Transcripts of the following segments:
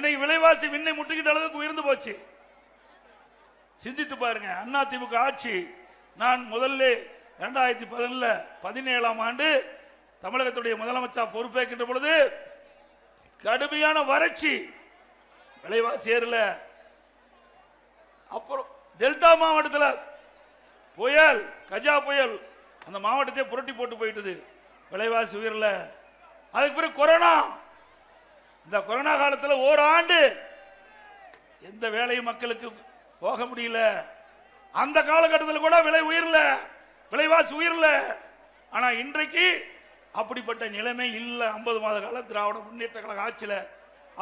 இன்னைக்கு விலைவாசி விண்ணை முட்டுக்கிட்ட அளவுக்கு உயர்ந்து போச்சு. சிந்தித்து பாருங்க அண்ணா திமுக ஆட்சி. நான் முதல்ல இரண்டாயிரத்தி பதினேழுல பதினேழாம் ஆண்டு தமிழகத்துடைய முதலமைச்சர் பொறுப்பேற்கின்ற பொழுது கடுமையான வறட்சி. விலைவாசி ஏறல அப்புறம் டெல்டா மாவட்டத்தில் புயல் கஜா புயல் அந்த மாவட்டத்தை புரட்டி போட்டு போயிட்டது. விலைவாசி உயரல. அதுக்கு பிறகு கொரோனா. இந்த கொரோனா காலத்தில் ஓராண்டு எந்த வேலையும் மக்களுக்கு போக முடியல. அந்த காலகட்டத்தில் கூட விலை உயரல விலைவாசி உயரல. ஆனால் இன்றைக்கு அப்படிப்பட்ட நிலைமை இல்லை. ஐம்பது மாத கால திராவிட முன்னேற்ற கழக ஆட்சியில்.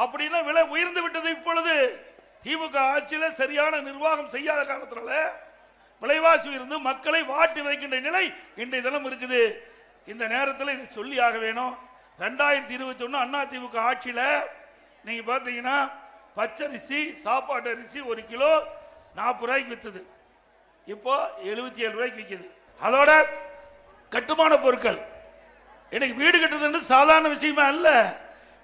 அப்படின்னா விலை உயர்ந்து விட்டது இப்பொழுது. திமுக ஆட்சியில் சரியான நிர்வாகம் செய்யாத காலத்தினால விலைவாசி உயர்ந்து மக்களை வாட்டி வைக்கின்ற நிலை இன்றைய தினம் இருக்குது. இந்த நேரத்தில் இதை சொல்லி ஆக வேணும். ரெண்டாயிரத்தி இருபத்தி ஒன்று அண்ணா திமுக ஆட்சியில் நீங்கள் பார்த்தீங்கன்னா பச்சரிசி சாப்பாட்டு அரிசி ஒரு கிலோ நாற்பது ரூபாய்க்கு விற்றுது இப்போ எழுபத்தி ஏழு ரூபாய்க்கு விற்கிது அதோட கட்டுமான பொருட்கள். இன்னைக்கு வீடு கட்டுறதுன்னு சாதாரண விஷயமா அல்ல.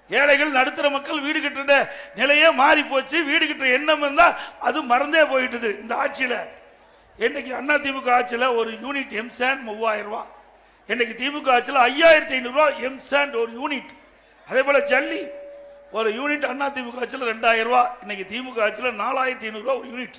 ஏழைகள் நடுத்தர மக்கள் வீடு கட்டுற நிலையே மாறி போச்சு வீடு கட்டுற எண்ணம் இருந்தால் அது மறந்தே போயிட்டுது இந்த ஆட்சியில். இன்னைக்கு அண்ணா ஆட்சியில் ஒரு யூனிட் எம்சான் மூவாயிரம் ரூபா இன்னைக்கு திமுக ஆட்சியில் ஐயாயிரத்தி ஐநூறுரூவா எம் சாண்ட் ஒரு யூனிட் அதே போல் ஜல்லி ஒரு யூனிட் அண்ணா திமுக ஆட்சியில் ரெண்டாயிரம் ரூபா இன்னைக்கு திமுக ஆட்சியில் நாலாயிரத்தி ஐநூறுரூவா ஒரு யூனிட்